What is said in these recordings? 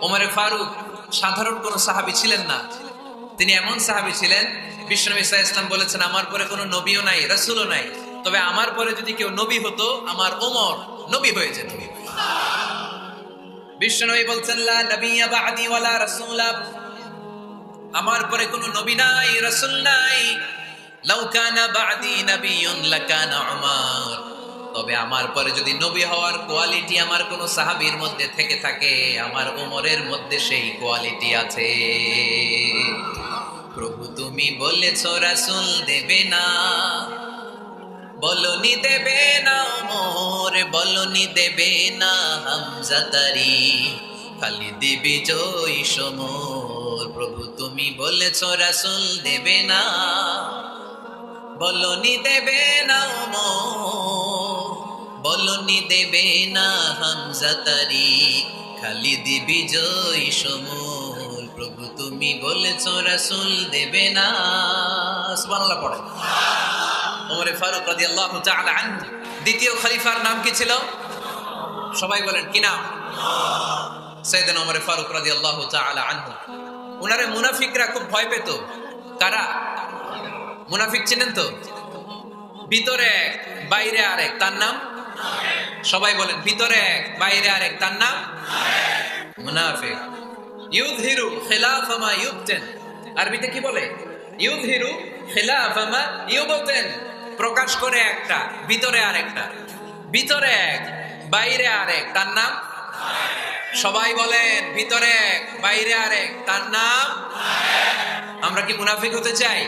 ওমরে ফারুক সাধারণ কোন সাহাবি ছিলেন না। তিনি এমন সাহাবি ছিলেন বিষ্ণু ইসা ইসলাম বলেছেন, আমার পরে কোনো নবীও নাই, রাসূলও নাই। তবে আমার পরে যদি কেউ নবী হতো, আমার ওমর নবী হয়ে যেত। বলছেন, লা নবিয়্যা বা'দি ওয়ালা রাসূলা। আমার পরে কোনো নবী নাই, রাসূল নাই। লাউ কানা বা'দি নাবিয়্যুন লাকানা তবে আমার পরে যদি নবী হওয়ার কোয়ালিটি আমার কোন সাহাবির মধ্যে থেকে থাকে, আমার ওমরের মধ্যে সেই কোয়ালিটি আছে। প্রভু তুমি বলেছ, রাসুল দেবে না। বলনি দেবে না ওমর, বলনি দেবে না হামজা তারি। খালি দিবি জয় সমর। প্রভু তুমি বলেছ, রাসূল দেবে না। বলনি দেবে না ওমর বলনি দেবে না হামজা তারি। খালি দিবি জয় সমর প্রভু তুমি বলেছ, রাসূল দেবে না। সুবহানাল্লাহ পড়ে। ওমরে ফারুক রাদিয়াল্লাহু তাআলা আনহু। দ্বিতীয় খলিফার নাম কি ছিল? সবাই বলেন, কি নাম? সাইয়েদনা ওমরে ফারুক রাদিয়াল্লাহু তাআলা আনহু। উনারে মুনাফিকরা খুব ভয় পেত। কারা? মুনাফিক চিনেন তো? ভিতরে এক, বাইরে আরেক। তার নাম? সবাই বলেন, ভিতরে এক, বাইরে আরেক, তার নাম? মুনাফিক। ইউযহিরু খিলাফা মা ইউবতেন। আরবিতে কি বলে? ইউযহিরু খিলাফা মা ইউবতেন। প্রকাশ করে একটা, ভিতরে আরেকটা। ভিতরে এক, বাইরে আরেক, তার নাম? সবাই বলেন, ভিতরে এক, বাইরে আরেক, তার নাম? আমরা কি মুনাফিক হতে চাই?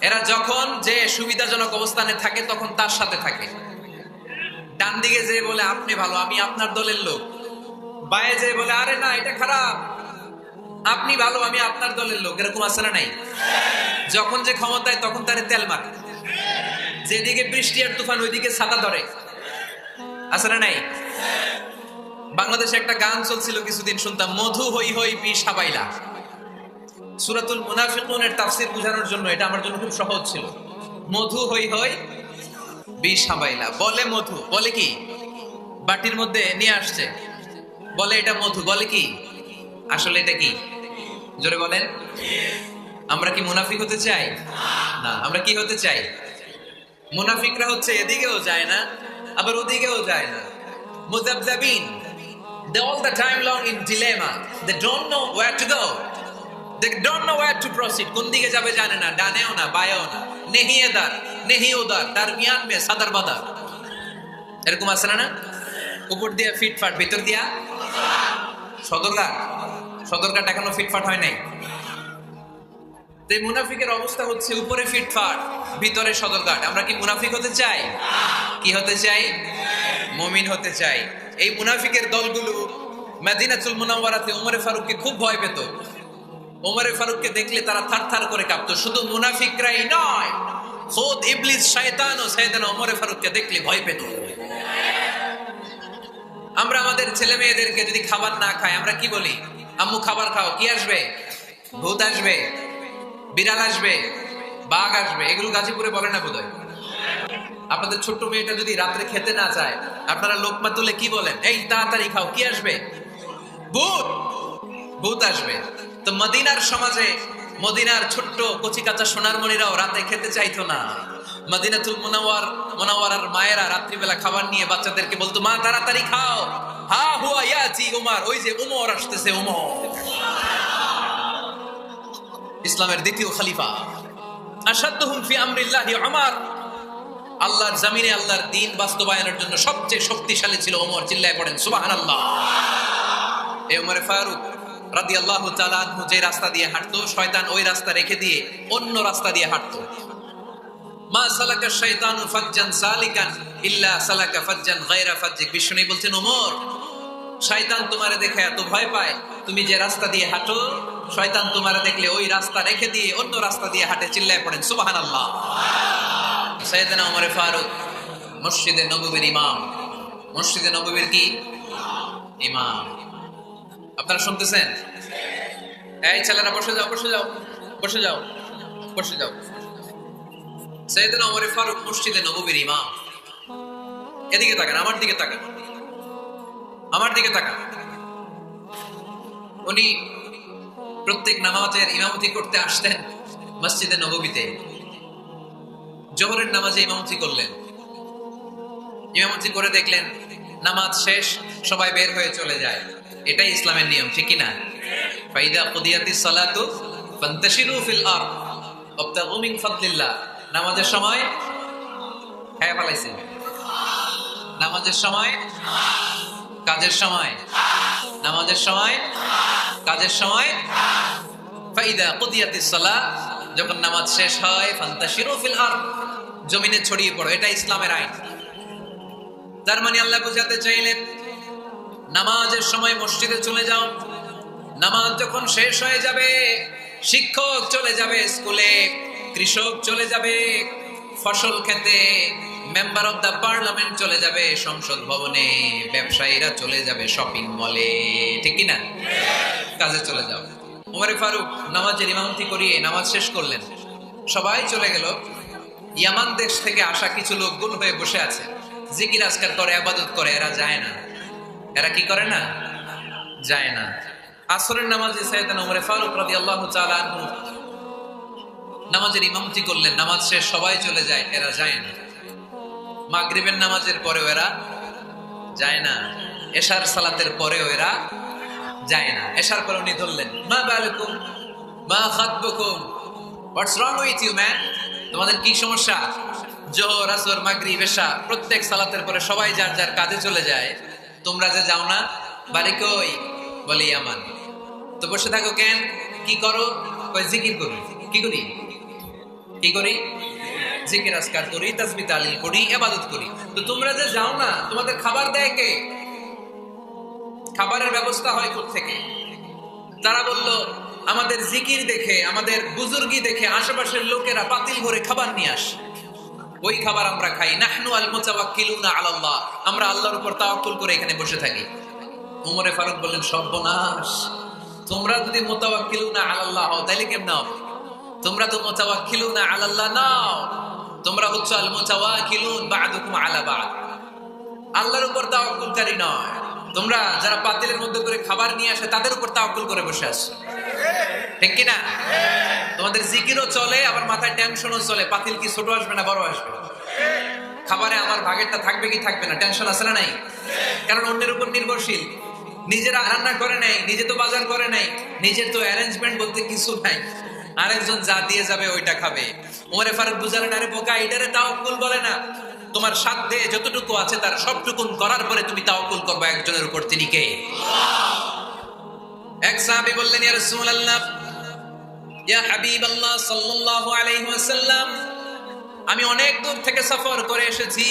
এরা যখন যে সুবিধাজনক অবস্থানে থাকে, তখন তার সাথে থাকে। ডান দিকে যে বলে, আপনি ভালো, আমি আপনার দলের লোক। বায়ে যে বলে, আরে না, এটা খারাপ। আপনি ভালো, আমি আপনার দলের লোক। এরকম আছে না নাই। যখন যে ক্ষমতায় তখন তারে তেল মারে। যেদিকে বৃষ্টি আর তুফান, ওইদিকে ছাতা ধরে। আছে না নাই? বাংলাদেশে একটা গান চলছিল কিছুদিন শুনতাম, মধু হই হই পি সাবাইলা সুরাতুল মুনাফিকুনের তাফসির বোঝানোর জন্য, এটা আমার জন্য খুব সহজ ছিল। মধু হই হই বিষ বলে মধু, বলে কি? বাটির মধ্যে নিয়ে আসছে। বলে এটা মধু, বলে কি? আসলে এটা কি? জোরে বলেন। আমরা কি মুনাফিক হতে চাই? না, আমরা কি হতে চাই? মুনাফিকরা হচ্ছে এদিকেও যায় না, আবার ওদিকেও যায় না। মুজাবজাবিন, they all the time long in dilemma. They don't know where to go. They don't where to proceed কোন দিকে যাবে জানে না, ডানেও না, বায়েও না। নেহি এদার নেহি ওদার দারমিয়ান মে সাদার বাদার। এরকম আছে না উপর দিয়ে ফিটফাট, ভিতর দিয়া সদরঘাট। সদরঘাট এখনও ফিটফাট হয় নাই। তো মুনাফিকের অবস্থা হচ্ছে উপরে ফিটফাট, ভিতরে সদরঘাট। আমরা কি মুনাফিক হতে চাই? কি হতে চাই? মমিন হতে চাই। এই মুনাফিকের দলগুলো মাদিনাতুল মুনাওয়ারাতে ওমরে ফারুককে খুব ভয় পেত। ওমরে ফারুককে দেখলে তারা থার থার করে কাঁপতো। শুধু মুনাফিকরাই নয়, খোদ ইবলিস, শয়তান ও শয়তান ওমরে ফারুককে দেখলে ভয় পেত। আমরা আমাদের ছেলে মেয়েদেরকে যদি খাবার না খাই, আমরা কি বলি? আম্মু, খাবার খাও, কি আসবে? ভূত আসবে, বিড়াল আসবে, বাঘ আসবে, এগুলো গাজীপুরে বলে না বোধহয়? আপনাদের ছোট্ট মেয়েটা যদি রাত্রে খেতে না চায়, আপনারা লোকমা তুলে কি বলেন? এই, তাড়াতাড়ি খাও, কি আসবে? ভূত ভূত আসবে। তো মদিনার সমাজে, মদিনার ছোট্ট কচি কাঁচা সোনার মণিরাও রাতে খেতে চাইতো না। মদিনাতুল মুনাওয়ার, মুনাওয়ারার মায়েরা রাত্রিবেলা খাবার নিয়ে বাচ্চাদেরকে বলতো, মা, তাড়াতাড়ি খাও। হা হুয়া ইয়াতি উমার। ওই যে উমর আসতেছে, উমর। ইসলামের দ্বিতীয় খলিফা। আসাদুহুম ফি আমরিল্লাহি উমর। আল্লাহর জামিনে আল্লাহর দিন বাস্তবায়নের জন্য সবচেয়ে শক্তিশালী ছিল ওমর চিল্লায় পড়েন, সুবহানাল্লাহ। এই ওমরে ফারুক রাদিয়াল্লাহু তাআলা আনহু যে রাস্তা দিয়ে হাঁটতো, শয়তান ওই রাস্তা রেখে দিয়ে অন্য রাস্তা দিয়ে হাঁটতো। মা সালাকা শাইতানু ফাজ্জান সালিকান ইল্লা সালাকা ফাজ্জান গায়রা ফাজ্জিক। বিষ্ণু বলছেন, ওমর, শয়তান তোমারে দেখে এত ভয় পায়। তুমি যে রাস্তা দিয়ে হাঁটো, শয়তান তোমারে দেখলে ওই রাস্তা রেখে দিয়ে অন্য রাস্তা দিয়ে হাঁটে, চিল্লায় পড়েন। সুবহানাল্লাহ। সৈয়দনা ওমরে ফারুক, মসজিদে নববীর ইমাম। মসজিদে নববীর কি? ইমাম। আপনারা শুনতেছেন? এই ছেলেরা, বসে যাও বসে যাও বসে যাও বসে যাও। সৈয়দনা ওমরে ফারুক মসজিদে নববীর ইমাম। এদিকে তাকান, আমার দিকে তাকান। আমার দিকে তাকান। উনি প্রত্যেক নামাজের ইমামতি করতে আসতেন মসজিদে নববীতে। জোহরের নামাজে ইমামতি করলেন। ইমামতি করে দেখলেন, নামাজ শেষ, সবাই বের হয়ে চলে যায়। এটাই ইসলামের নিয়ম, ঠিক না ফাইদা কুদিয়াতিস সালাতু ফান্তাশিরু ফিল আরদ, ওয়াবতাগু মিন ফাদলিল্লাহ। নামাজের সময় হ্যাঁ ফালাইছি। নামাজের সময় কাজের সময় নামাজের সময় কাজের সময় ফাইদা কুদিয়াতিস সালাহ যখন নামাজ শেষ হয়, ফান্তাশিরু ফিল আরদ, জমিনে ছড়িয়ে পড়ো এটা ইসলামের আইন। তার মানে আল্লাহ বোঝাতে চাইলেন নামাজের সময় মসজিদে চলে যাও। নামাজ যখন শেষ হয়ে যাবে, শিক্ষক চলে যাবে স্কুলে, কৃষক চলে যাবে ফসল খেতে মেম্বার অফ দা পার্লামেন্ট চলে যাবে সংসদ ভবনে, ব্যবসায়ীরা চলে যাবে শপিং মলে ঠিক না কাজে চলে যাও। উমারে ফারুক নামাজের ইমামতি করিয়ে নামাজ শেষ করলেন। সবাই চলে গেল। ইয়ামান দেশ থেকে আসা কিছু লোক গুল হয়ে বসে আছে। জিকির আজকার করে, আবাদত করে, এরা যায় না। এরা কি করে না? যায় না। আসরের নামাজে সৈয়দান উমরে ফারুক তাআলা আনহু নামাজের ইমামতি করলেন, নামাজ শেষ, সবাই চলে যায়, এরা যায় না। মাগরিবের নামাজের পরেও এরা যায় না। এশার সালাতের পরেও এরা যায় না। এশার পরে উনি ধরলেন, মা বালুকুম, মা খাতবুকুম, what's wrong with you, man? তোমাদের কি সমস্যা? জোহর, আসর, মাগরিব, এশা, প্রত্যেক সালাতের পরে সবাই যার যার কাজে চলে যায় তোমরা যে যাও না, বাড়ি কই? বলি আমান তো বসে থাকো কেন? কি করো? জিকির করি। কি করি? কি করি? জিকির, আজকার করি তাসবি তালিল করি, ইবাদত করি। তো তোমরা যে যাও না, তোমাদের খাবার দেয় কে? খাবারের ব্যবস্থা হয় থেকে? তারা বলল, আমাদের জিকির দেখে, আমাদের বুজুর্গি দেখে আশেপাশের লোকেরা পাতিল ভরে খাবার নিয়ে আসে। ওই খাবার আমরা খাই। নাহনু আল মুতাওয়াক্কিলুনা আলাল্লাহ। আমরা আল্লাহর উপর তাওয়াক্কুল করে এখানে বসে থাকি। উমরে ফারুক বললেন, সর্বনাশ। তোমরা যদি মুতাওয়াক্কিলুনা আলাল্লাহ হও তাহলে কেমন হবে? তোমরা তো মুতাওয়াক্কিলুনা আলাল্লাহ নাও। তোমরা হচ্ছে আল মুতাওয়াক্কিলুন বা'দুকুম আলা বা'দ। আল্লাহর উপর তাওয়াক্কুলকারী নয়। তোমরা যারা পাতিলের মধ্যে করে খাবার নিয়ে আসে, তাদের উপর তাওয়াক্কুল করে বসে আসো ঠিক কি না তোমাদের জিকিরও চলে আবার মাথায় টেনশনও চলে। পাতিল কি ছোট আসবে না বড় আসবে? খাবারে আমার ভাগেরটা থাকবে কি থাকবে না? টেনশন আছে না নাই? কারণ অন্যের উপর নির্ভরশীল। নিজেরা রান্না করে নাই নিজে তো বাজার করে নাই নিজের তো অ্যারেঞ্জমেন্ট বলতে কিছু নাই। আরেকজন যা দিয়ে যাবে ওইটা খাবে। ওমরে ফারুক বুঝালেন আরে বোকা এটারে তাওয়াক্কুল বলে না। তোমার সাধ্যে যতটুকু আছে তার সবটুকুন করার পরে তুমি তাওয়াক্কুল করবে একজনের উপর। তিনি কে? এক সাহাবী বললেন ইয়া রাসূলুল্লাহ ইয়া ওয়াসাল্লাম, আমি অনেক দূর থেকে সফর করে এসেছি।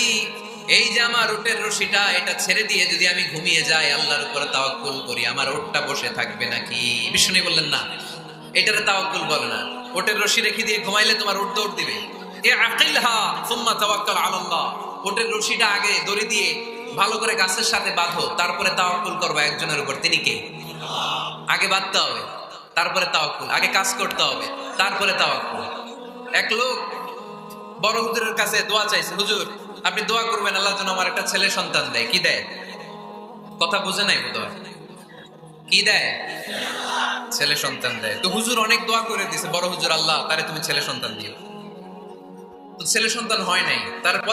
এই যে আমার উটের রশিটা, এটা ছেড়ে দিয়ে যদি আমি ঘুমিয়ে যাই, আল্লাহর উপরে তাওয়াক্কুল করি, আমার উটটা বসে থাকবে নাকি? বিষ্ণু বললেন, না, এটারে তাওয়াক্কুল বলে না। ওটের রশি রেখে দিয়ে ঘুমাইলে তোমার উট দৌড় দিবে। এ আকিলহা সুম্মা তাওয়াক্কাল আলাল্লাহ। ওটের রশিটা আগে দড়ি দিয়ে ভালো করে গাছের সাথে বাঁধো, তারপরে তাওয়াক্কুল করবে একজনের উপর। তিনি কে? আগে বাঁধতে হবে। তারপরে তাওয়াক্কুল। আগে কাজ করতে হবে, তারপরে তাওয়াক্কুল। এক লোক বড় হুজুরের কাছে দোয়া চাইছে, হুজুর, আপনি দোয়া করবেন, আল্লাহ যেন আমার একটা ছেলে সন্তান দেয়। কি দেয়? কথা বুঝে নাই বোধ কি দেয়? ছেলে সন্তান দেয়। তো হুজুর অনেক দোয়া করে দিছে, বড় হুজুর আল্লাহ, তারে তুমি ছেলে সন্তান দিও। তো ছেলে সন্তান হয় নাই। তারপরে